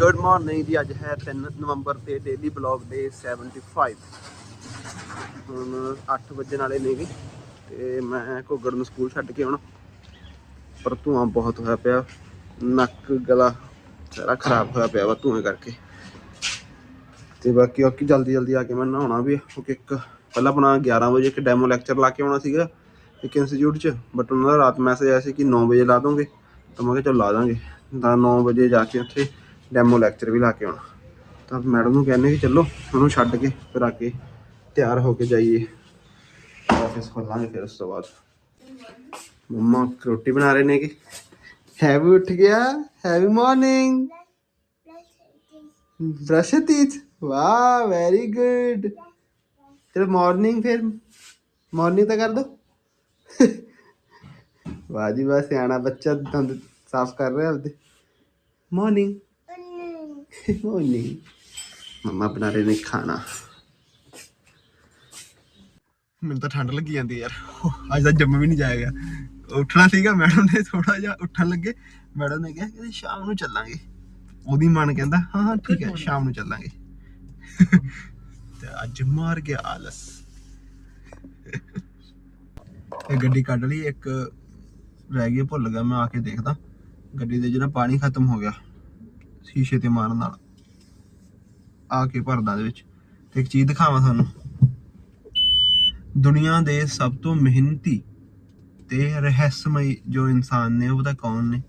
Good morning ਜੀ, ਅੱਜ ਹੈ 3 ਨਵੰਬਰ ਤੇ ਡੇਲੀ ਬਲੌਗ ਡੇ 75 ਹੁਣ 8 ਵਜੇ ਨਾਲੇ ਨੇਗੇ ਤੇ ਮੈਂ ਘੁੱਗੜ ਨੂੰ ਸਕੂਲ ਛੱਡ ਕੇ ਆਉਣਾ। ਪਰ ਧੂਆਂ ਬਹੁਤ ਹੋਇਆ ਪਿਆ, ਨੱਕ, ਗਲਾ ਸਾਰਾ ਖਰਾਬ ਹੋਇਆ ਪਿਆ ਵਾ ਧੂਏ ਕਰਕੇ। ਤੇ ਬਾਕੀ ਬਾਕੀ ਜਲਦੀ ਜਲਦੀ ਆ ਕੇ ਮੈਂ ਨਹਾਉਣਾ ਵੀ ਕਿਉਂਕਿ ਇੱਕ ਪਹਿਲਾਂ ਆਪਣਾ 11 ਵਜੇ ਇੱਕ ਡੈਮੋ ਲੈਕਚਰ ਲਾ ਕੇ ਆਉਣਾ ਸੀਗਾ ਇੱਕ ਇੰਸਟੀਚਿਊਟ 'ਚ ਬਟ ਉਹਨਾਂ ਦਾ ਰਾਤ ਮੈਸੇਜ ਆਇਆ ਸੀ ਕਿ 9 ਵਜੇ ਲਾ ਦੋਗੇ। ਤਾਂ ਮੈਂ ਕਿਹਾ ਚਲ ਲਾ ਦਾਂਗੇ। ਤਾਂ 9 ਵਜੇ ਜਾ ਕੇ ਉੱਥੇ ਡੈਮੋ ਲੈਕਚਰ ਵੀ ਲਾ ਕੇ ਆਉਣਾ। ਤਾਂ ਮੈਡਮ ਨੂੰ ਕਹਿੰਦੇ ਕਿ ਚਲੋ, ਉਹਨੂੰ ਛੱਡ ਕੇ ਫਿਰ ਆ ਕੇ ਤਿਆਰ ਹੋ ਕੇ ਜਾਈਏ। ਆਫਿਸ ਖੋਲਾਂਗੇ ਫਿਰ ਉਸ ਤੋਂ ਬਾਅਦ। ਮੰਮਾ ਰੋਟੀ ਬਣਾ ਰਹੇ ਨੇ ਕਿ ਹੈਵੀ ਉੱਠ ਗਿਆ? ਹੈਵੀ ਮਾਰਨਿੰਗ ਬ੍ਰਸ਼ teeth ਵਾਹ ਵੈਰੀ ਗੁੱਡ ਚਲੋ ਮਾਰਨਿੰਗ ਫਿਰ। ਮਾਰਨਿੰਗ ਤਾਂ ਕਰ ਦੋ। ਵਾਹ ਜੀ ਵਾਹ, ਸਿਆਣਾ ਬੱਚਾ ਦੰਦ ਸਾਫ਼ ਕਰ ਰਿਹਾ ਆਪਦੇ। ਮਾਰਨਿੰਗ ਮਾਰਨਿੰਗ ਮਮਾ ਬਣਾ ਰਹੇ ਨੇ ਖਾਣਾ। ਮੈਨੂੰ ਤਾਂ ਠੰਡ ਲੱਗੀ ਜਾਂਦੀ ਯਾਰ। ਅੱਜ ਤਾਂ ਜੰਮ ਵੀ ਨਹੀਂ ਜਾਏਗਾ ਉੱਠਣਾ ਸੀਗਾ ਮੈਡਮ ਨੇ ਥੋੜਾ ਜਿਹਾ ਉੱਠਣ ਲੱਗੇ। ਮੈਡਮ ਨੇ ਕਿਹਾ ਕਿ ਸ਼ਾਮ ਨੂੰ ਚੱਲਾਂਗੇ। ਉਹਦੀ ਮਨ ਕਹਿੰਦਾ, ਹਾਂ ਹਾਂ, ਠੀਕ ਹੈ, ਸ਼ਾਮ ਨੂੰ ਚੱਲਾਂਗੇ। ਤੇ ਅੱਜ ਮਾਰ ਗਿਆ ਆਲਸ। ਇਹ ਗੱਡੀ ਕੱਢ ਲਈ, ਇੱਕ ਰਹਿ ਗਈ ਭੁੱਲ ਗਿਆ, ਮੈਂ ਆ ਕੇ ਦੇਖਦਾ। ਗੱਡੀ ਦੇ ਜਿਹੜਾ ਪਾਣੀ ਖਤਮ ਹੋ ਗਿਆ। ਸ਼ੀਸ਼ੇ ਤੇ ਮਾਰਨ ਨਾਲ ਆ ਕੇ ਭਰਦਾ ਦੇ ਵਿੱਚ। ਤੇ ਇੱਕ ਚੀਜ਼ ਦਿਖਾਵਾਂ ਤੁਹਾਨੂੰ। ਦੁਨੀਆ ਦੇ ਸਭ ਤੋਂ ਮਿਹਨਤੀ ਤੇ ਰਹੱਸਮਈ ਜੋ ਇਨਸਾਨ ਨੇ, ਉਹ ਪਤਾ ਕੌਣ ਨੇ?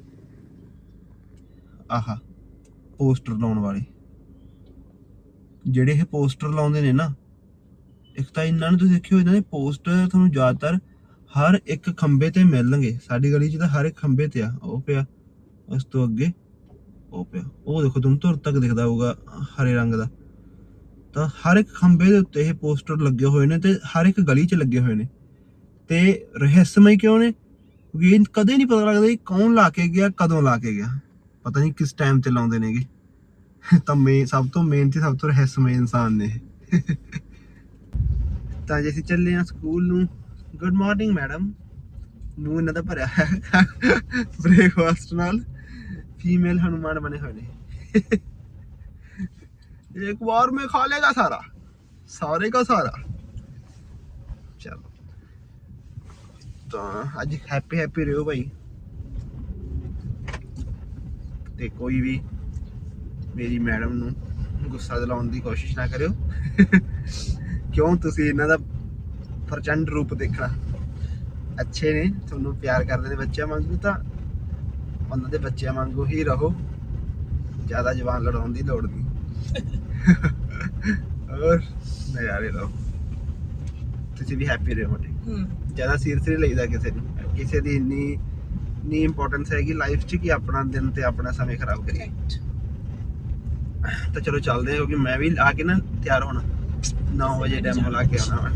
ਆਹਾ, ਪੋਸਟਰ ਲਾਉਣ ਵਾਲੇ। ਜਿਹੜੇ ਇਹ ਪੋਸਟਰ ਲਾਉਂਦੇ ਨੇ ਨਾ, ਇੱਕ ਤਾਂ ਇਹਨਾਂ ਨੂੰ ਤੁਸੀਂ ਦੇਖਿਓ, ਇਹਨਾਂ ਦੇ ਪੋਸਟਰ ਤੁਹਾਨੂੰ ਜ਼ਿਆਦਾਤਰ ਹਰ ਇੱਕ ਖੰਬੇ ਤੇ ਮਿਲਣਗੇ। ਸਾਡੀ ਗਲੀ 'ਚ ਤਾਂ ਹਰ ਇੱਕ ਖੰਬੇ ਤੇ ਆ, ਉਹ ਪਿਆ, ਉਸ ਤੋਂ ਅੱਗੇ। ਉਹ ਪਿਆ ਉਹ ਦੇਖੋ ਤੁਹਾਨੂੰ ਧੁਰ ਤੱਕ ਦਿਖਦਾ ਹੋਊਗਾ, ਹਰੇ ਰੰਗ ਦਾ। ਤਾਂ ਹਰ ਇੱਕ ਖੰਬੇ ਦੇ ਉੱਤੇ ਇਹ ਪੋਸਟਰ ਲੱਗੇ ਹੋਏ ਨੇ ਤੇ ਹਰ ਇੱਕ ਗਲੀ 'ਚ ਲੱਗੇ ਹੋਏ ਨੇ। ਤੇ ਰਹੱਸਮਈ ਕਿਉਂ ਨੇ? ਕਿਉਂਕਿ ਇਹ ਕਦੇ ਨਹੀਂ ਪਤਾ ਲੱਗਦਾ ਕਿ ਕੌਣ ਲਾ ਕੇ ਗਿਆ, ਕਦੋਂ ਲਾ ਕੇ ਗਿਆ। ਪਤਾ ਨਹੀਂ ਕਿਸ ਟਾਈਮ ਤੇ ਲਾਉਂਦੇ ਨੇਗੇ। ਤਾਂ ਮੇ ਸਭ ਤੋਂ ਮੇਨ ਤੇ ਸਭ ਤੋਂ ਰਹੱਸਮਈ ਇਨਸਾਨ ਨੇ ਤਾਂ ਜੇ ਅਸੀਂ ਚੱਲੇ ਆ ਸਕੂਲ ਨੂੰ ਗੁੱਡ ਮਾਰਨਿੰਗ ਮੈਡਮ ਨੂੰ ਇਹਨਾਂ ਦਾ ਭਰਿਆ ਹੈ। ਬ੍ਰੇਕਫਾਸਟ ਨਾਲ। ਫੀਮੇਲ ਹਨੂਮਾਨ ਬਣੇ ਹੋਏ ਨੇ एक बार में खा लेगा सारा सारे का सारा ਚਲੋ ਤਾਂ ਅੱਜ ਹੈਪੀ ਹੈਪੀ ਰਹੋ ਭਾਈ ਤੇ ਕੋਈ ਵੀ ਮੇਰੀ ਮੈਡਮ ਨੂੰ ਗੁੱਸਾ ਦਿਲਾਉਣ ਦੀ ਕੋਸ਼ਿਸ਼ ਨਾ ਕਰਿਓ ਕਿਉਂ ਤੁਸੀਂ ਇਹਨਾਂ ਦਾ ਪ੍ਰਚੰਡ ਰੂਪ ਦੇਖਣਾ ਅੱਛੇ ਨੇ ਤੁਹਾਨੂੰ ਪਿਆਰ ਕਰਦੇ ਨੇ ਬੱਚਿਆਂ ਵਾਂਗੂ ਤਾਂ ਉਹਨਾਂ ਦੇ ਬੱਚਿਆਂ ਵਾਂਗੂ ਹੀ ਰਹੋ। ਜ਼ਿਆਦਾ ਜਵਾਨ ਲੜਾਉਣ ਦੀ ਲੋੜ ਨਹੀਂ। ਔਰ ਨਜ਼ਾਰੇ ਲਓ। ਤੁਸੀਂ ਵੀ ਹੈਪੀ ਰਹੋ ਮੋਟੇ ਜ਼ਿਆਦਾ ਸੀਰੀਅਸ ਨਹੀਂ ਲਈਦਾ ਕਿਸੇ ਨੂੰ। ਕਿਸੇ ਦੀ ਇੰਨੀ ਨਹੀਂ ਇੰਪੋਰਟੈਂਸ ਹੈਗੀ ਲਾਈਫ 'ਚ ਕਿ ਆਪਣਾ ਦਿਨ ਤੇ ਆਪਣਾ ਸਮੇਂ ਖਰਾਬ ਕਰੀਏ। ਤਾਂ ਚਲੋ ਚੱਲਦੇ ਹਾਂ ਕਿਉਂਕਿ ਮੈਂ ਵੀ ਆ ਕੇ ਨਾ ਤਿਆਰ ਹੋਣਾ। 9 ਵਜੇ ਡੈਮੋ ਲਾ ਕੇ ਆਉਣਾ ਮੈਂ।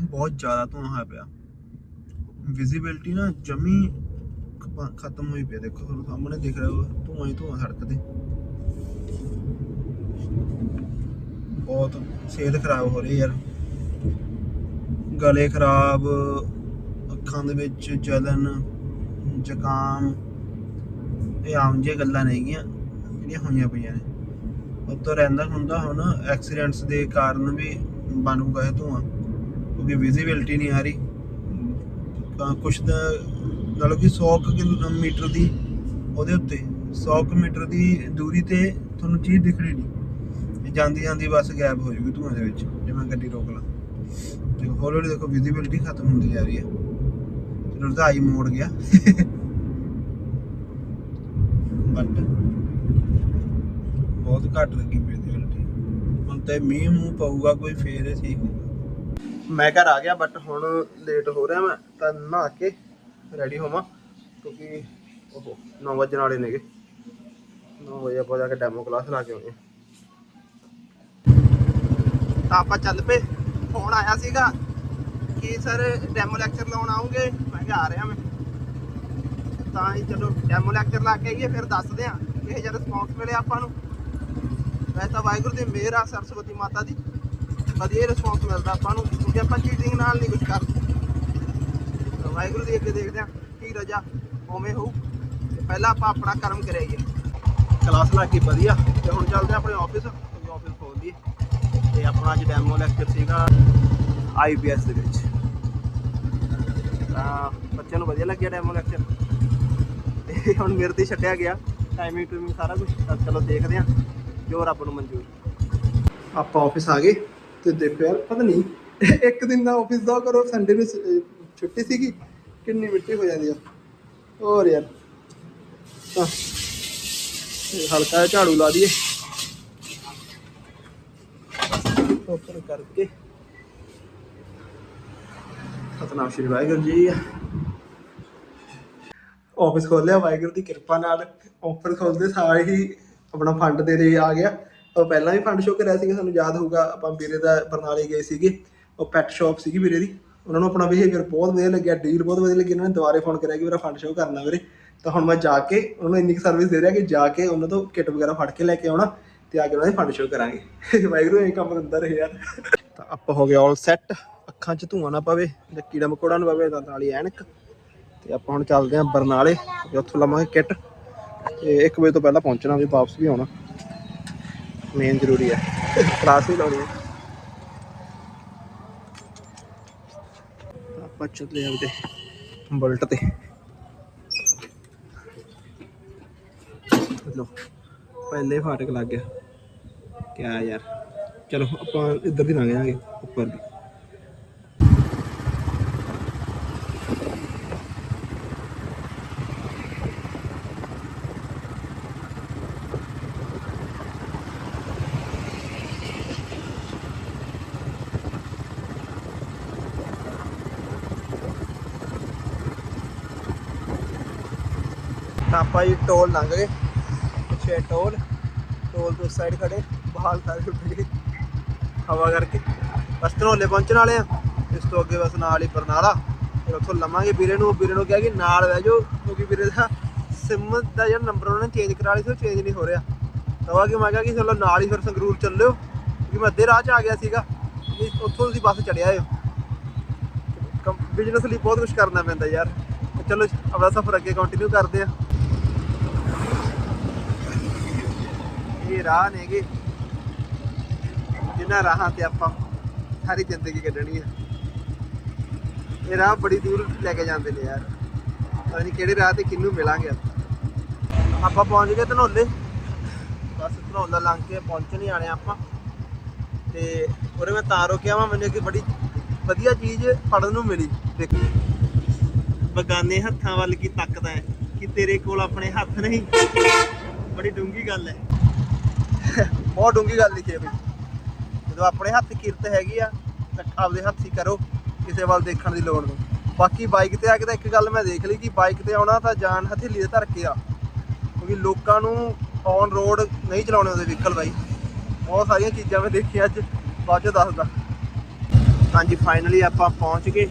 ਬਹੁਤ ਜ਼ਿਆਦਾ ਧੂਆਂ ਹੋਇਆ ਪਿਆ। ਵਿਜ਼ਿਬਿਲਟੀ ਨਾ ਜਮੀ ਖਤਮ ਹੋਈ ਪਈ ਦੇਖੋ ਤੁਹਾਨੂੰ ਸਾਹਮਣੇ ਦਿਖ ਰਿਹਾ ਹੋਗਾ ਧੂਆਂ ਹੀ ਧੂਆਂ ਸੜਕ ਤੇ ਬਹੁਤ ਸਿਹਤ ਖਰਾਬ ਹੋ ਰਹੀ ਯਾਰ। ਗਲੇ ਖਰਾਬ, ਅੱਖਾਂ ਦੇ ਵਿੱਚ ਜਲਨ, ਜ਼ੁਕਾਮ, ਇਹ ਆਮ ਜਿਹੀਆਂ ਗੱਲਾਂ ਨੇਗੀਆਂ ਜਿਹੜੀਆਂ ਹੋਈਆਂ ਪਈਆਂ ਨੇ। ਉੱਤੋਂ ਰਹਿੰਦਾ ਹੁੰਦਾ ਹੁਣ ਐਕਸੀਡੈਂਟਸ ਦੇ ਕਾਰਨ ਵੀ ਬਣੂਗਾ ਇਹ ਧੂਆਂ, ਕਿਉਂਕਿ ਵਿਜ਼ਿਬਿਲਟੀ ਨਹੀਂ ਆ ਰਹੀ। ਤਾਂ ਕੁਛ ਦਾ ਨਾਲੋਂ ਕਿ 100 ਕੁ ਕਿਲੋਮੀਟਰ ਦੀ ਉਹਦੇ ਉੱਤੇ 100 ਮੀਟਰ ਦੀ ਦੂਰੀ ਤੇ ਤੁਹਾਨੂੰ ਚੀਜ਼ ਦਿਖਣੀ ਨਹੀਂ। ਜਾਂਦੀ ਜਾਂਦੀ ਬਸ ਗਾਇਬ ਹੋ ਜੂਗੀ ਧੂਆਂ ਦੇ ਵਿੱਚ, ਜੇ ਮੈਂ ਗੱਡੀ ਰੋਕ ਲਾਂ। ਤੇ ਹੌਲੀ ਹੌਲੀ ਦੇਖੋ ਵਿਜ਼ਿਬਿਲਟੀ ਖਤਮ ਹੁੰਦੀ ਜਾ ਰਹੀ ਹੈ। ਤੇ ਉਹਦਾ ਮੋੜ ਗਿਆ। ਬਟ ਬਹੁਤ ਘੱਟ ਲੱਗੀ ਵਿਜ਼ਿਬਿਲਟੀ ਹੁਣ ਤੇ ਮੀਂਹ ਮੂੰਹ ਪਊਗਾ, ਕੋਈ ਫੇਰ ਇਹ ਹੋਊਗਾ। ਮੈਂ ਘਰ ਆ ਗਿਆ ਬਟ ਹੁਣ ਲੇਟ ਹੋ ਰਿਹਾ ਮੈਂ, ਤਾਂ ਨਹਾ ਕੇ ਰੈਡੀ ਹੋਵਾਂ, ਕਿਉਂਕਿ ਉਹ 9 ਵਜੇ ਨਾਲੇ ਨੇਗੇ। 9 ਵਜੇ ਆਪਾਂ ਜਾ ਕੇ ਡੈਮੋ ਕਲਾਸ ਲਾ ਕੇ ਆਉਣੀ ਤਾਂ ਆਪਾਂ ਚੱਲ ਪਏ ਫੋਨ ਆਇਆ ਸੀਗਾ ਕਿ ਸਰ ਡੈਮੋ ਲੈਕਚਰ ਲਾਉਣ ਆਉਂਗੇ, ਮੈਂ ਕਿਹਾ ਆ ਰਿਹਾ ਮੈਂ। ਤਾਂ ਹੀ ਚਲੋ ਡੈਮੋ ਲੈਕਚਰ ਲਾ ਕੇ ਆਈਏ, ਫਿਰ ਦੱਸਦੇ ਆ ਇਹ ਜਿਹਾ ਰਿਸਪੌਂਸ ਮਿਲਿਆ ਆਪਾਂ ਨੂੰ। ਵੈਸੇ ਤਾਂ ਵਾਹਿਗੁਰੂ ਦੀ ਮਿਹਰ ਆ, ਸਰਸਵਤੀ ਮਾਤਾ ਦੀ। ਵਧੀਆ ਰਿਸਪੌਂਸ ਮਿਲਦਾ ਆਪਾਂ ਨੂੰ, ਕਿਉਂਕਿ ਆਪਾਂ ਚੀਟਿੰਗ ਨਾਲ ਨਹੀਂ ਕੁਝ ਕਰਦੇ ਵਾਹਿਗੁਰੂ ਦੀ ਅੱਗੇ ਦੇਖਦੇ ਆ ਕੀ ਰਜਾ ਉਵੇਂ ਹੋਊ। ਪਹਿਲਾਂ ਆਪਾਂ ਆਪਣਾ ਕਰਮ ਕਰਾਈਏ। ਕਲਾਸ ਲਾ ਕੇ ਵਧੀਆ। ਤੇ ਹੁਣ ਚੱਲਦੇ ਹਾਂ ਆਪਣੇ ਆਫਿਸ ਕਿਉਂਕਿ ਆਫਿਸ ਖੋਲ ਲਈਏ। ਤੇ ਆਪਣਾ ਅੱਜ ਡੈਮੋ ਲੈਕਚਰ ਸੀਗਾ ਆਈਪੀਐਸ ਦੇ ਵਿੱਚ। ਤਾਂ ਬੱਚਿਆਂ ਨੂੰ ਵਧੀਆ ਲੱਗਿਆ ਡੈਮੋ ਲੈਕਚਰ ਤੇ ਹੁਣ ਮੇਰੇ ਤੇ ਛੱਡਿਆ ਗਿਆ। ਟਾਈਮਿੰਗ ਟੂਮਿੰਗ ਸਾਰਾ ਕੁਝ ਚਲੋ ਦੇਖਦੇ ਹਾਂ। ਜੋ ਰੱਬ ਨੂੰ ਮਨਜ਼ੂਰ। ਆਪਾਂ ਆਫਿਸ ਆ ਗਏ। ਤੇ ਦੇਖੋ ਯਾਰ, ਪਤਾ ਨਹੀਂ, ਇੱਕ ਦਿਨ ਦਾ ਆਫਿਸ ਦਾ ਕਰੋ ਸੰਡੇ ਨੂੰ ਛੁੱਟੀ ਸੀਗੀ, ਕਿੰਨੀ ਮਿੱਟੀ ਹੋ ਜਾਂਦੀ ਆ। ਹੋਰ ਯਾਰ, ਤਾਂ ਹਲਕਾ ਜਿਹਾ ਝਾੜੂ ਲਾ ਦਈਏ। ਉੱਪਰ ਕਰਕੇ। ਸਤਨਾਮ ਸ਼੍ਰੀ ਵਾਹਿਗੁਰੂ ਜੀ। ਆਫਿਸ ਖੋਲਿਆ ਵਾਹਿਗੁਰੂ ਦੀ ਕਿਰਪਾ ਨਾਲ। ਆਫਰ ਖੋਲਦੇ ਸਾਰੇ ਹੀ ਆਪਣਾ ਫੰਡ ਦੇ ਰਹੇ ਆ ਗਿਆ। ਪਹਿਲਾਂ ਵੀ ਫੰਡ ਸ਼ੋ ਕਰਿਆ ਸੀਗਾ, ਸਾਨੂੰ ਯਾਦ ਹੋਊਗਾ, ਆਪਾਂ ਵੀਰੇ ਦਾ ਬਰਨਾਲੇ ਗਏ ਸੀਗੇ, ਉਹ ਪੈਟ ਸ਼ਾਪ ਸੀਗੀ ਵੀਰੇ ਦੀ, ਉਹਨਾਂ ਨੂੰ ਆਪਣਾ ਬਿਹੇਵੀਅਰ ਬਹੁਤ ਵਧੀਆ ਲੱਗਿਆ ਡੀਲ ਬਹੁਤ ਵਧੀਆ ਲੱਗੀ, ਉਹਨਾਂ ਨੇ ਦੁਬਾਰੇ ਫੋਨ ਕਰਿਆ ਕਿ ਮੇਰਾ ਫੰਡ ਸ਼ੋਅ ਕਰਨਾ ਵੀਰੇ। ਤਾਂ ਹੁਣ ਮੈਂ ਜਾ ਕੇ, ਉਹਨਾਂ ਨੂੰ ਇੰਨੀ ਸਰਵਿਸ ਦੇ ਰਿਹਾ ਕਿ ਜਾ ਕੇ ਉਹਨਾਂ ਤੋਂ ਕਿੱਟ ਵਗੈਰਾ ਫੜ ਕੇ ਲੈ ਕੇ ਆਉਣਾ ਤੇ ਆ ਕੇ ਉਹਨਾਂ ਦੇ ਫੰਡ ਸ਼ੋਅ ਕਰਾਂਗੇ। ਵਾਹਿਗੁਰੂ ਇਹ ਕੰਮ ਦਿੰਦਾ ਰਹੇ ਯਾਰ। ਤਾਂ ਆਪਾਂ ਹੋ ਗਿਆ ਆਲ ਸੈੱਟ ਅੱਖਾਂ 'ਚ ਧੂਆਂ ਨਾ ਪਵੇ ਜਾਂ ਕੀੜਾ ਮਕੌੜਾ ਨਾ ਪਵੇ, ਤਾਂ ਨਾਲੀ ਐਨਕ। ਤੇ ਆਪਾਂ ਹੁਣ ਚੱਲਦੇ ਆਂ ਬਰਨਾਲੇ, ਤੇ ਉੱਥੋਂ ਲਵਾਂਗੇ ਕਿੱਟ ਤੇ 1 ਵਜੇ ਤੋਂ ਪਹਿਲਾਂ ਪਹੁੰਚਣਾ ਵੀ, ਵਾਪਸ ਵੀ ਆਉਣਾ। ਮੇਨ ਜ਼ਰੂਰੀ ਹੈ ਕਲਾਸ ਵੀ ਲਾਉਣੀ ਹੈ ਆਪਾਂ ਚੱਲੇ ਆਪਦੇ ਬੁਲਟ ਤੇ ਲੋ ਪਹਿਲੇ ਫਾਟਕ ਲੱਗ ਗਿਆ ਕਿਆ ਯਾਰ ਚਲੋ ਆਪਾਂ ਇੱਧਰ ਦੀ ਲੰਘ ਜਾਾਂਗੇ ਉੱਪਰ ਦੀ ਭਾਈ ਟੋਲ ਲੰਘ ਗਏ। ਪਿੱਛੇ ਟੋਲ ਟੋਲ ਤੋਂ ਸਾਈਡ ਖੜੇ ਬਾਹਰ ਸਾਰੇ ਉੱਠ ਗਏ। ਹਵਾ ਕਰਕੇ। ਬਸ ਧਨੌਲੇ ਪਹੁੰਚਣ ਵਾਲੇ ਆ। ਇਸ ਤੋਂ ਅੱਗੇ ਬਸ ਨਾਲ ਹੀ ਬਰਨਾਲਾ। ਫਿਰ ਉੱਥੋਂ ਲਵਾਂਗੇ ਵੀਰੇ ਨੂੰ। ਵੀਰੇ ਨੂੰ ਕਿਹਾ ਕਿ ਨਾਲ ਬਹਿ ਜਾਓ, ਕਿਉਂਕਿ ਵੀਰੇ ਦਾ ਸਿਮ ਦਾ ਜਿਹੜਾ ਨੰਬਰ ਉਹਨਾਂ ਨੇ ਚੇਂਜ ਕਰਾ ਲਈ ਸੀ, ਉਹ ਚੇਂਜ ਨਹੀਂ ਹੋ ਰਿਹਾ। ਤਾਂ ਕਿ ਮੈਂ ਕਿਹਾ ਕਿ ਚਲੋ ਨਾਲ ਹੀ ਫਿਰ ਸੰਗਰੂਰ ਚੱਲਿਓ, ਕਿਉਂਕਿ ਮੈਂ ਅੱਧੇ ਰਾਹ 'ਚ ਆ ਗਿਆ ਸੀਗਾ। ਨਹੀਂ ਉੱਥੋਂ ਤੁਸੀਂ ਬੱਸ ਚੜਿਆ ਆਇਓ ਬਿਜ਼ਨਸ ਲਈ ਬਹੁਤ ਕੁਝ ਕਰਨਾ ਪੈਂਦਾ ਯਾਰ। ਚਲੋ ਆਪਣਾ ਸਫ਼ਰ ਅੱਗੇ ਕੰਟੀਨਿਊ ਕਰਦੇ ਆ। ਰਾਹ ਨੇਗੇ। ਜਿਨ੍ਹਾਂ ਰਾਹਾਂ ਤੇ ਆਪਾਂ ਸਾਰੀ ਜ਼ਿੰਦਗੀ ਕੱਢਣੀ ਆ। ਇਹ ਰਾਹ ਬੜੀ ਦੂਰ ਲੈ ਕੇ ਜਾਂਦੇ ਨੇ ਯਾਰ। ਪਤਾ ਨਹੀਂ ਕਿਹੜੇ ਰਾਹ ਤੇ ਕਿੰਨੂੰ ਮਿਲਾਂਗੇ ਆਪਾਂ। ਪਹੁੰਚ ਗਏ ਧਨੋਲੇ। ਬਸ ਧਨੋਲਾ ਲੰਘ ਕੇ ਪਹੁੰਚਣ ਹੀ ਆਣੇ ਆਪਾਂ। ਤੇ ਉਰੇ ਮੈਂ ਤਾਂ ਰੋਕਿਆ ਵਾ, ਮੈਨੂੰ ਕਿ ਬੜੀ ਵਧੀਆ ਚੀਜ਼ ਪੜਨ ਨੂੰ ਮਿਲੀ। ਦੇਖੋ। ਬਗਾਨੇ ਹੱਥਾਂ ਵੱਲ ਕੀ ਤੱਕਦਾ ਹੈ, ਕਿ ਤੇਰੇ ਕੋਲ ਆਪਣੇ ਹੱਥ ਨਹੀਂ। ਬੜੀ ਡੂੰਗੀ ਗੱਲ ਹੈ। ਬਹੁਤ ਡੂੰਗੀ ਗੱਲ ਲਿਖੀ ਹੈ ਬਈ ਜਦੋਂ ਆਪਣੇ ਹੱਥ ਕਿਰਤ ਹੈਗੀ ਆ, ਤਾਂ ਆਪਦੇ ਹੱਥ ਹੀ ਕਰੋ, ਕਿਸੇ ਵੱਲ ਦੇਖਣ ਦੀ ਲੋੜ ਨਹੀਂ। ਬਾਕੀ ਬਾਈਕ ਤੇ ਆ ਕੇ ਤਾਂ ਇੱਕ ਗੱਲ ਮੈਂ ਦੇਖ ਲਈ ਕਿ ਬਾਈਕ ਤੇ ਆਉਣਾ ਤਾਂ ਜਾਨ ਹਥੇਲੀ ਦੇ ਧਰ ਕੇ ਆ। ਕਿਉਂਕਿ ਲੋਕਾਂ ਨੂੰ ਔਨ ਰੋਡ ਨਹੀਂ ਚਲਾਉਣੇ ਉਹਦੇ ਵਹੀਕਲ ਬਾਈ। ਬਹੁਤ ਸਾਰੀਆਂ ਚੀਜ਼ਾਂ ਮੈਂ ਦੇਖੀਆਂ ਅੱਜ, ਬਾਅਦ ਚ ਦੱਸਦਾ। ਹਾਂਜੀ ਫਾਈਨਲੀ ਆਪਾਂ ਪਹੁੰਚ ਗਏ।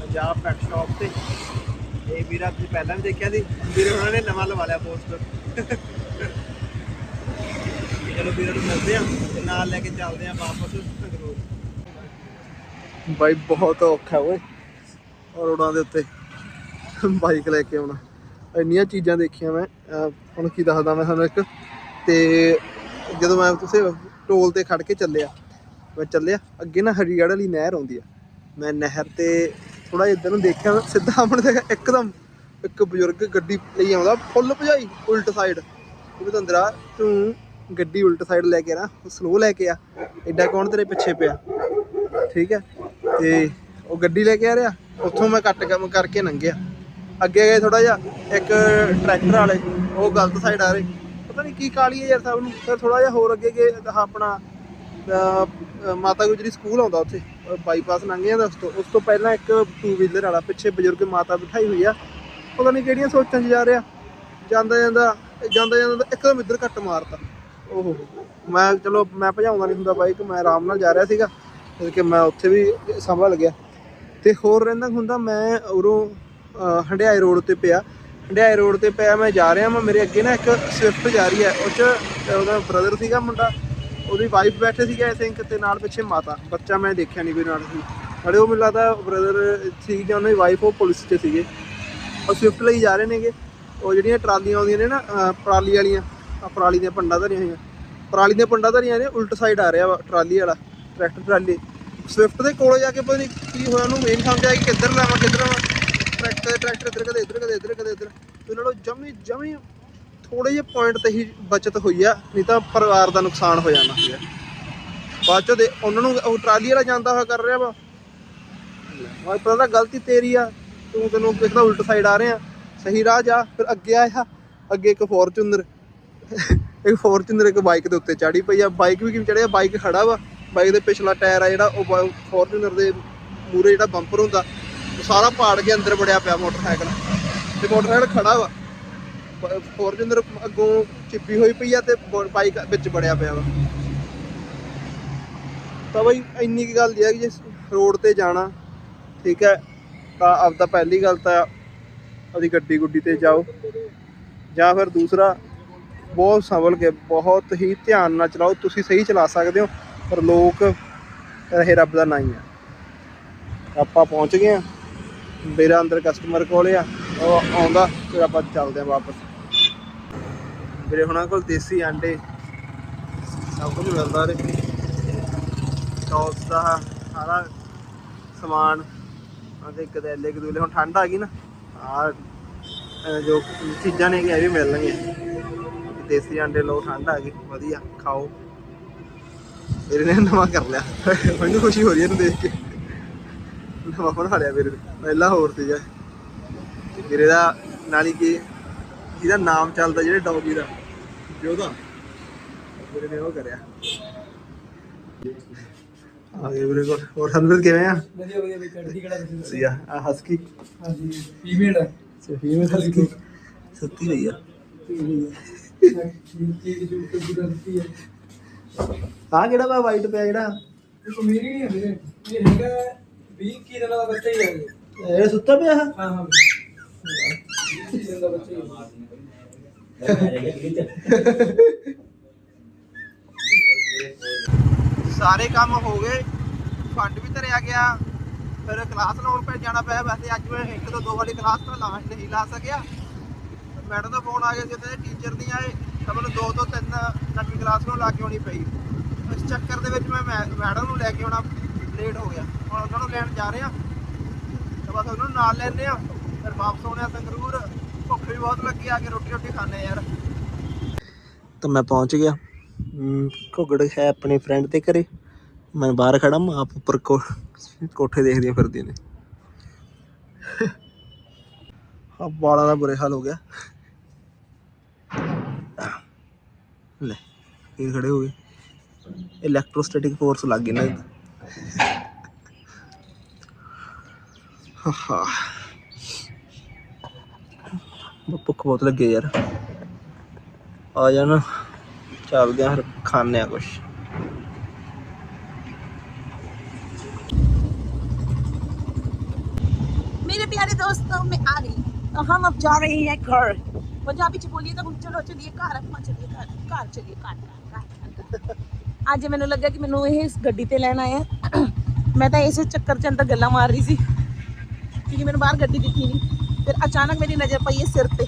ਪੰਜਾਬ ਪੈਟ ਸ਼ਾਪ ਤੇ। ਇਹ ਵੀਰਾ ਤੁਸੀਂ ਪਹਿਲਾਂ ਵੀ ਦੇਖਿਆ ਸੀ। ਵੀਰੇ ਉਹਨਾਂ ਨੇ ਨਵਾਂ ਲਵਾ ਲਿਆ ਪੋਸਟਰ ਚਲੋ ਵੀਰੇ ਨੂੰ ਮਿਲਦੇ ਆ ਤੇ ਨਾਲ ਲੈ ਕੇ ਚੱਲਦੇ ਆ ਵਾਪਸ ਸੰਗਰੂਰ। ਬਾਈ, ਬਹੁਤ ਔਖਾ ਓਏ ਰੋਡਾਂ ਦੇ ਉੱਤੇ। ਬਾਈਕ ਲੈ ਕੇ ਆਉਣਾ। ਇੰਨੀਆਂ ਚੀਜ਼ਾਂ ਦੇਖੀਆਂ ਮੈਂ ਹੁਣ ਕੀ ਦੱਸਦਾ ਮੈਂ ਤੁਹਾਨੂੰ ਇੱਕ। ਤੇ ਜਦੋਂ ਮੈਂ ਤੁਸੀਂ ਟੋਲ ਤੇ ਖੜ ਕੇ ਚੱਲਿਆ, ਮੈਂ ਚੱਲਿਆ, ਅੱਗੇ ਨਾ ਹਰੀਗੜ੍ਹ ਵਾਲੀ ਨਹਿਰ ਆਉਂਦੀ ਆ। ਮੈਂ ਨਹਿਰ ਤੇ ਥੋੜਾ ਜਿਹਾ ਇੱਧਰ ਨੂੰ ਦੇਖਿਆ, ਸਿੱਧਾ ਆਪਣੇ ਤੇ ਇੱਕਦਮ ਇੱਕ ਬਜ਼ੁਰਗ ਗੱਡੀ ਲਈ ਆਉਂਦਾ, ਫੁੱਲ ਭਜਾਈ, ਉਲਟ ਸਾਈਡ ਉਹ ਬਤੰਦਰਾ ਤੂੰ ਗੱਡੀ ਉਲਟ ਸਾਈਡ ਲੈ ਕੇ ਨਾ ਸਲੋ ਲੈ ਕੇ ਆ ਐਡਾ ਕੌਣ ਤੇਰੇ ਪਿੱਛੇ ਪਿਆ? ਠੀਕ ਹੈ? ਤੇ ਉਹ ਗੱਡੀ ਲੈ ਕੇ ਆ ਰਿਹਾ, ਉੱਥੋਂ ਮੈਂ ਕੱਟ ਕੰਮ ਕਰਕੇ ਲੰਘਿਆ। ਅੱਗੇ ਗਏ ਥੋੜਾ ਜਿਹਾ, ਇੱਕ ਟਰੈਕਟਰ ਵਾਲੇ, ਉਹ ਗਲਤ ਸਾਈਡ ਆ ਰਹੇ। ਪਤਾ ਨਹੀਂ ਕੀ ਕਾਲੀ ਹੈ ਯਾਰ ਸਾਹਿਬ ਨੂੰ, ਫਿਰ ਥੋੜਾ ਜਿਹਾ ਹੋਰ ਅੱਗੇ ਗਏ ਆਪਣਾ ਮਾਤਾ ਗੁਜਰੀ ਸਕੂਲ ਆਉਂਦਾ ਉੱਥੇ ਬਾਈਪਾਸ ਲੰਘਿਆ ਤਾਂ ਉਸ ਤੋਂ ਉਸ ਤੋਂ ਪਹਿਲਾਂ ਇੱਕ ਟੂ ਵੀਲਰ ਵਾਲਾ, ਪਿੱਛੇ ਬਜ਼ੁਰਗ ਮਾਤਾ ਬਿਠਾਈ ਹੋਈ ਆ। ਪਤਾ ਨਹੀਂ ਕਿਹੜੀਆਂ ਸੋਚਾਂ 'ਚ ਜਾ ਰਿਹਾ, ਜਾਂਦਾ ਜਾਂਦਾ ਜਾਂਦਾ ਜਾਂਦਾ ਇੱਕਦਮ ਇੱਧਰ ਕੱਟ ਮਾਰਤਾ। ਉਹ ਮੈਂ ਚਲੋ, ਮੈਂ ਭਜਾਉਂਦਾ ਨਹੀਂ ਹੁੰਦਾ ਬਾਈਕ ਮੈਂ ਆਰਾਮ ਨਾਲ ਜਾ ਰਿਹਾ ਸੀਗਾ। ਕਿ ਮੈਂ ਉੱਥੇ ਵੀ ਸੰਭਲ ਗਿਆ। ਤੇ ਹੋਰ ਰਹਿੰਦਾ ਹੁੰਦਾ, ਮੈਂ ਉਰੋਂ ਹੰਡਿਆਏ ਰੋਡ ਤੇ ਪਿਆ। ਹੰਡਿਆਏ ਰੋਡ ਤੇ ਪਿਆ, ਮੈਂ ਜਾ ਰਿਹਾ ਮੈਂ ਮੇਰੇ ਅੱਗੇ ਨਾ ਇੱਕ ਸਵਿਫਟ ਜਾ ਰਹੀ ਹੈ। ਉਹ ਚ ਉਹਦਾ ਬ੍ਰਦਰ ਸੀਗਾ ਮੁੰਡਾ। ਉਹਦੀ ਵਾਈਫ ਬੈਠੇ ਸੀਗੇ ਆਈ ਥਿੰਕ ਤੇ ਨਾਲ ਪਿੱਛੇ ਮਾਤਾ। ਬੱਚਾ ਮੈਂ ਦੇਖਿਆ ਨਹੀਂ ਕੋਈ ਨਾਲ ਸੀ। ਨਾਲੇ ਉਹ ਮੈਨੂੰ ਲੱਗਦਾ ਬ੍ਰਦਰ ਸੀ ਜਾਂ ਉਹਨਾਂ ਦੀ ਵਾਈਫ ਉਹ ਪੁਲਿਸ 'ਚ ਸੀਗੇ। ਉਹ ਸਵਿਫਟ ਲਈ ਜਾ ਰਹੇ ਨੇਗੇ। ਉਹ ਜਿਹੜੀਆਂ ਟਰਾਲੀਆਂ ਆਉਂਦੀਆਂ ਨੇ ਨਾ, ਅਹ, ਪਰਾਲੀ ਵਾਲੀਆਂ। ਆ, ਪਰਾਲੀ ਦੀਆਂ ਪੰਡਾਂ ਧਰੀਆਂ ਹੋਈਆਂ। ਪਰਾਲੀ ਦੀਆਂ ਪੰਡਾਂ ਧਰੀਆਂ ਨੇ, ਉਲਟ ਸਾਈਡ ਆ ਰਿਹਾ ਵਾ, ਟਰਾਲੀ ਵਾਲਾ ਟਰੈਕਟਰ ਟਰਾਲੀ। ਸਵਿਫਟ ਦੇ ਕੋਲ ਜਾ ਕੇ ਪਤਾ ਨਹੀਂ ਕੀ ਹੋਇਆ, ਉਹਨੂੰ ਮੇਨ ਸਮਝ ਆਇਆ ਕਿ ਕਿੱਧਰ ਲਾਵਾਂ ਕਿੱਧਰ ਲਾਵਾਂ ਟਰੈਕਟਰ ਟਰੈਕਟਰ ਇੱਧਰ ਕਦੇ ਇੱਧਰ ਕਦੇ ਇੱਧਰ ਕਦੇ, ਇੱਧਰ। ਤੇ ਨਾਲੋਂ ਜਮੀ ਜਮੀ ਥੋੜੇ ਜਿਹੇ ਪੁਆਇੰਟ ਤੇ ਹੀ ਬਚਤ ਹੋਈ ਆ, ਨਹੀਂ ਤਾਂ ਪਰਿਵਾਰ ਦਾ ਨੁਕਸਾਨ ਹੋ ਜਾਣਾ ਸੀਗਾ। ਬਾਅਦ ਚੋਂ ਦੇ ਉਹਨਾਂ ਨੂੰ ਉਹ ਟਰਾਲੀ ਵਾਲਾ ਜਾਂਦਾ ਹੋਇਆ ਕਰ ਰਿਹਾ ਵਾ। ਮੈਂ ਪਤਾ ਗਲਤੀ ਤੇਰੀ ਆ, ਤੂੰ ਤੈਨੂੰ ਕਿਸਦਾ ਉਲਟ ਸਾਈਡ ਆ ਰਿਹਾ। ਸਹੀ ਰਾਹ ਜਾ, ਫਿਰ ਅੱਗੇ ਆਇਆ, ਅੱਗੇ ਇੱਕ ਫੋਰਚੂਨਰ ਇੱਕ ਫੋਰਚੂਨਰ, ਇੱਕ ਬਾਈਕ ਦੇ ਉੱਤੇ ਚੜੀ ਪਈ ਆ। ਬਾਈਕ ਵੀ ਕਿਵੇਂ ਚੜਿਆ ਬਾਈਕ ਖੜਾ ਵਾ। ਬਾਈਕ ਦੇ ਪਿਛਲਾ ਟਾਇਰ ਆ ਜਿਹੜਾ, ਉਹ ਫੋਰਚੂਨਰ ਦੇ ਮੂਰੇ ਜਿਹੜਾ ਬੰਪਰ ਹੁੰਦਾ, ਉਹ ਸਾਰਾ ਪਾੜ ਕੇ ਅੰਦਰ ਵੜਿਆ ਪਿਆ ਮੋਟਰਸਾਈਕਲ। ਤੇ ਮੋਟਰਸਾਈਕਲ ਖੜਾ ਵਾ। ਫੋਰਚੂਨਰ ਅੱਗੋਂ ਚਿੱਪੀ ਹੋਈ ਪਈ ਆ ਤੇ ਬਾਈਕ ਵਿੱਚ ਵੜਿਆ ਪਿਆ ਵਾ। ਤਾਂ ਬਈ, ਇੰਨੀ ਕੀ ਗੱਲ ਦੀ ਹੈ ਕਿ ਜੇ ਰੋਡ ਤੇ ਜਾਣਾ, ਠੀਕ ਹੈ ਤਾਂ ਆਪਦਾ ਪਹਿਲੀ ਗੱਲ ਤਾਂ ਉਹਦੀ ਗੱਡੀ ਗੁੱਡੀ ਤੇ ਜਾਓ। ਜਾਂ ਫਿਰ ਦੂਸਰਾ ਬਹੁਤ ਸੰਭਲ ਕੇ ਬਹੁਤ ਹੀ ਧਿਆਨ ਨਾਲ ਚਲਾਓ, ਤੁਸੀਂ ਸਹੀ ਚਲਾ ਸਕਦੇ ਹੋ, ਪਰ ਲੋਕ ਰਹੇ ਰੱਬ ਦਾ ਨਹੀਂ ਆ। ਆਪਾਂ ਪਹੁੰਚ ਗਏ ਆ ਮੇਰਾ ਅੰਦਰ ਕਸਟਮਰ ਕੋਲ ਆ, ਉਹ ਆਉਂਦਾ, ਫਿਰ ਆਪਾਂ ਚੱਲਦੇ ਆ ਵਾਪਸ। ਮੇਰੇ ਹੁਣਾਂ ਕੋਲ ਦੇਸੀ ਆਂਡੇ, ਸਭ ਕੁਝ ਮਿਲਦਾ ਰੇ ਟੌਸ ਦਾ ਸਾਰਾ ਸਮਾਨ ਅਤੇ ਇੱਕ ਦੇ ਹੁਣ ਠੰਡ ਆ ਗਈ ਨਾ ਆ ਜੋ ਚੀਜ਼ਾਂ ਨੇ ਕਿ ਇਹ ਵੀ ਮਿਲਣਗੀਆਂ। ਦੇਸੀ ਆਂਡੇ ਲਓ ਠੰਡ ਆ ਗਈ ਵਧੀਆ ਖਾਓ। ਮੇਰੇ ਨੇ ਨਵਾਂ ਕਰ ਲਿਆ। ਮੈਨੂੰ ਖੁਸ਼ੀ ਹੋ ਰਹੀ ਹੈ ਇਹਨੂੰ ਦੇਖ ਕੇ। ਨਵਾਂ ਬਣਾ ਲਿਆ ਮੇਰੇ ਨੇ। ਪਹਿਲਾਂ ਹੋਰ ਸੀਗਾ। ਮੇਰੇ ਦਾ ਨਾਲੀ ਕੀ ਜਿਹਦਾ ਨਾਮ ਚੱਲਦਾ ਜਿਹੜੇ ਡੌਗੀ ਦਾ ਜੋਦਾ ਮੇਰੇ ਨੇ ਉਹ ਕਰਿਆ। ਆ ਗਏ ਵੀਰੇ ਕੋਲ। ਹੋਰ ਸੰਦਰਤ ਕਿਵੇਂ ਆ? ਵਧੀਆ ਵਧੀਆ ਵੀ ਚੜ੍ਹਦੀ ਕਲਾ ਤੁਸੀਂ ਦੱਸੋ। ਸੀਆ ਆ ਹਸਕੀ ਹਾਂਜੀ ਫੀਮੇਲ ਹੈ ਸਹੀ ਮੈਂ ਹਸਕੀ ਸੱਤੀ ਰਹੀ ਆ। ਕੀ ਦੀ ਦੀ ਗਲਤੀ ਹੈ ਆ ਕਿਹੜਾ ਵਾ ਵਾਈਟ ਪਿਆ ਜਿਹੜਾ ਇਹ ਕੋ ਨਹੀਂ ਹੈ ਵੀਰੇ ਇਹ ਹੈਗਾ 20 ਕੀ ਦਿਨਾਂ ਦਾ ਬੱਚਾ ਹੀ ਹੈ ਇਹ। ਇਹ ਸੁੱਤਾ ਪਿਆ ਆ? ਹਾਂ ਹਾਂ 20 ਦਿਨ ਦਾ ਬੱਚਾ ਹੀ ਹੈ ਸਾਰੇ ਕੰਮ ਹੋ ਗਏ। ਫੰਡ ਵੀ ਧਰਿਆ ਗਿਆ। ਫਿਰ ਕਲਾਸ ਲਾਉਣ ਪੈ ਜਾਣਾ ਪਿਆ। ਵੈਸੇ ਅੱਜ ਮੈਂ ਇੱਕ ਤੋਂ ਦੋ ਵਾਰੀ ਕਲਾਸ ਤਾਂ ਲਾ ਨਹੀਂ ਲਾ ਸਕਿਆ। ਮੈਡਮ ਦਾ ਫੋਨ ਆ ਗਿਆ ਸੀ ਤੇ ਟੀਚਰ ਦੀਆਂ ਆਏ ਤਾਂ ਮੈਨੂੰ ਦੋ ਤੋਂ ਤਿੰਨ ਨਵੀਂ ਕਲਾਸ ਨੂੰ ਲਾ ਕੇ ਆਉਣੀ ਪਈ। ਇਸ ਚੱਕਰ ਦੇ ਵਿੱਚ ਮੈਂ ਮੈਡਮ ਨੂੰ ਲੈ ਕੇ ਆਉਣਾ ਲੇਟ ਹੋ ਗਿਆ। ਹੁਣ ਉਹਨਾਂ ਨੂੰ ਲੈਣ ਜਾ ਰਹੇ ਆ ਤਾਂ ਬਸ ਉਹਨਾਂ ਨੂੰ ਨਾਲ ਲੈਣੇ ਆ ਫਿਰ ਵਾਪਸ ਆਉਣੇ ਆ ਸੰਗਰੂਰ ਭੁੱਖ ਵੀ ਬਹੁਤ ਲੱਗੀ ਆ ਕੇ ਰੋਟੀ ਰੋਟੀ ਖਾਣੇ ਯਾਰ। ਤਾਂ ਮੈਂ ਪਹੁੰਚ ਗਿਆ। ਘੁੱਗੜ ਹੈ ਆਪਣੇ ਫਰੈਂਡ ਦੇ ਘਰੇ। ਮੈਂ ਬਾਹਰ ਖੜਾ, ਮੈਂ ਆਪ ਉੱਪਰ ਕੋਠੇ ਦੇਖਦੀਆਂ ਫਿਰਦੀਆਂ ਨੇ। ਆ ਬਾਲਾਂ ਦਾ ਬੁਰੇ ਹਾਲ ਹੋ ਗਿਆ। ਲੈ ਇਹ ਖੜੇ ਹੋ ਗਏ ਇਲੈਕਟ੍ਰੋਸਟੈਟਿਕ ਫੋਰਸ ਲੱਗ ਗਈ ਨਾ ਹਾ ਭੁੱਖ ਬਹੁਤ ਲੱਗੀ ਯਾਰ ਆ ਜਾਣਾ ਚੱਲਦੇ ਆ ਫਿਰ ਖਾਣੇ ਆ ਕੁਛ मेरे प्यारे दोस्तों मैं आ गई तो हम अब जा रहे हैं घर पंजाबी च बोलिए तो चलो चलिए घर ਆਪਾਂ ਚਲੀਏ ਘਰ ਘਰ ਚਲੀਏ ਘਰ ਘਰ, ਘਰ ਅੱਜ ਮੈਨੂੰ ਲੱਗਾ ਕਿ ਮੈਨੂੰ ਇਹ ਇਸ ਗੱਡੀ ਤੇ ਲੈਣ ਆਇਆ ਮੈਂ ਤਾਂ ਇਸੇ ਚੱਕਰ ਚ ਅੰਦਰ ਗੱਲਾਂ ਮਾਰ ਰਹੀ ਸੀ ਕਿਉਂਕਿ ਮੈਨੂੰ ਬਾਹਰ ਗੱਡੀ ਦਿਖੀ ਨਹੀਂ ਫਿਰ ਅਚਾਨਕ ਮੇਰੀ ਨਜ਼ਰ ਪਈ ਹੈ ਸਿਰ ਤੇ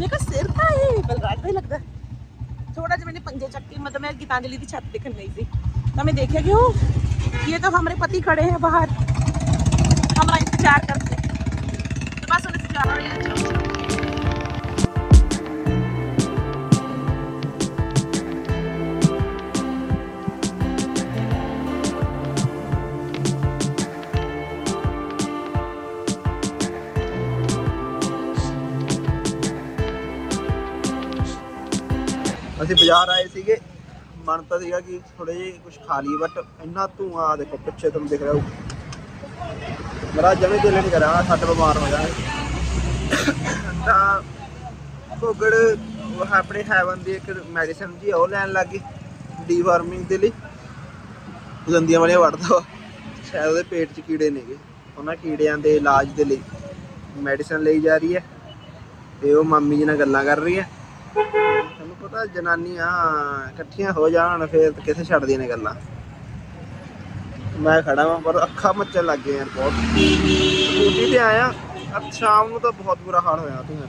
ਮੈਂ ਕਿਹਾ ਸਿਰ ਤਾਂ ਇਹ ਬਲਰਾਜ ਦਾ ਹੀ ਲੱਗਦਾ थोड़ा सा मैंने पंजे चक्के मतलब मैं गीतांजलि की छत देखने गई थी तो मैं देखा कि ओ ये तो हमारे पति खड़े हैं बाहर हमारा इंतजार करते हैं। तो बस उन्हें ਅਸੀਂ ਬਾਜ਼ਾਰ ਆਏ ਸੀਗੇ। ਮਨ ਤਾਂ ਸੀਗਾ ਕਿ ਥੋੜੇ ਜਿਹੇ ਕੁਝ ਖਾ ਲਈਏ ਬਟ ਇੰਨਾ ਧੂਆਂ ਦੇਖੋ, ਪਿੱਛੇ ਤੁਹਾਨੂੰ ਦਿਖ ਰਿਹਾ ਹੋਊ। ਮੇਰਾ ਜਮੇ ਦਿਲ ਨਹੀਂ ਕਰਿਆ ਸੱਟ ਬਿਮਾਰ ਹੋ ਜਾਏ ਤਾਂ ਘੋਗੜ ਆਪਣੇ ਹੈਵਨ ਦੀ ਇੱਕ ਮੈਡੀਸਨ ਜੀ ਉਹ ਲੈਣ ਲੱਗ ਲੱਗੀ ਡੀਵਾਰਮਿੰਗ ਦੇ ਲਈ। ਦੰਦੀਆਂ ਵਾਲੀਆਂ ਵੜਦਾ ਵਾ। ਸ਼ਾਇਦ ਉਹਦੇ ਪੇਟ 'ਚ ਕੀੜੇ ਨੇਗੇ। ਉਹਨਾਂ ਕੀੜਿਆਂ ਦੇ ਇਲਾਜ ਦੇ ਲਈ ਮੈਡੀਸਨ ਲਈ ਜਾ ਰਹੀ ਹੈ। ਤੇ ਉਹ ਮੰਮੀ ਜੀ ਨਾਲ ਗੱਲਾਂ ਕਰ ਰਹੀ ਹੈ। ਪਤਾ ਜਨਾਨੀਆਂ ਇਕੱਠੀਆਂ ਹੋ ਜਾਣ, ਫਿਰ ਕਿੱਥੇ ਛੱਡਦੀਆਂ ਨੇ ਗੱਲਾਂ। ਮੈਂ ਖੜਾ ਵਾਂ, ਪਰ ਅੱਖਾਂ ਮੱਚਣ ਲੱਗ ਗਈਆਂ ਬਹੁਤ। ਸਕੂਟੀ ਤੇ ਆਇਆ, ਅੱਜ ਸ਼ਾਮ ਨੂੰ ਤਾਂ ਬਹੁਤ ਬੁਰਾ ਹਾਲ ਹੋਇਆ ਧੂਏ